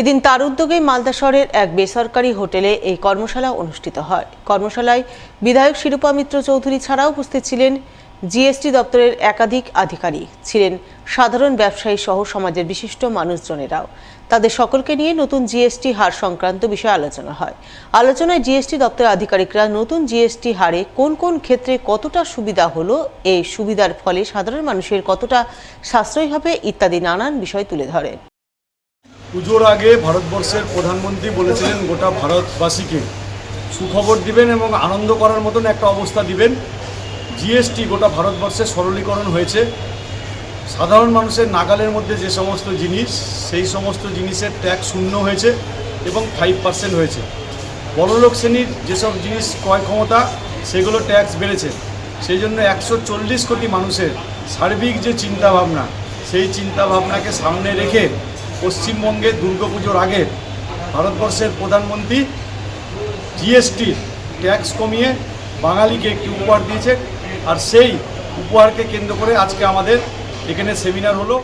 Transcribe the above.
এদিন তার উদ্যোগে মালদা শহরের এক বেসরকারি হোটেলে এই কর্মশালা অনুষ্ঠিত হয়। কর্মশালায় বিধায়ক শিরূপা মিত্র চৌধুরী ছাড়াও উপস্থিত ছিলেন জিএসটি দপ্তরের একাধিক আধিকারিক। ছিলেন সাধারণ ব্যবসায়ী সহ সমাজের বিশিষ্ট মানুষজনেরাও। তাদের সকলকে নিয়ে নতুন জিএসটি হার সংক্রান্ত বিষয়ে আলোচনা হয়। আলোচনায় জিএসটি দপ্তরের আধিকারিকরা নতুন জিএসটি হারে কোন কোন ক্ষেত্রে কতটা সুবিধা হলো, এই সুবিধার ফলে সাধারণ মানুষের কতটা সাশ্রয় হবে ইত্যাদি নানান বিষয় তুলে ধরেন। পুজোর আগে ভারতবর্ষের প্রধানমন্ত্রী বলেছিলেন গোটা ভারতবাসীকে সুখবর দিবেন এবং আনন্দ করার মতন একটা অবস্থা দিবেন। জিএসটি গোটা ভারতবর্ষে সরলীকরণ হয়েছে। সাধারণ মানুষের নাগালের মধ্যে যে সমস্ত জিনিস, সেই সমস্ত জিনিসের ট্যাক্স শূন্য হয়েছে এবং ফাইভ পার্সেন্ট হয়েছে। বড়লোক শ্রেণির যেসব জিনিস ক্রয় ক্ষমতা, সেগুলো ট্যাক্স বেড়েছে। সেই জন্য একশো চল্লিশ কোটি মানুষের সার্বিক যে চিন্তাভাবনা, সেই চিন্তাভাবনাকে সামনে রেখে পশ্চিমবঙ্গে দুর্গাপুজোর আগে ভারতবর্ষের প্রধানমন্ত্রী জিএসটি ট্যাক্স কমিয়ে বাঙালিকে একটি উপহার দিয়েছে। আর সেই উপহারকে কেন্দ্র করে আজকে আমাদের এখানে সেমিনার হলো।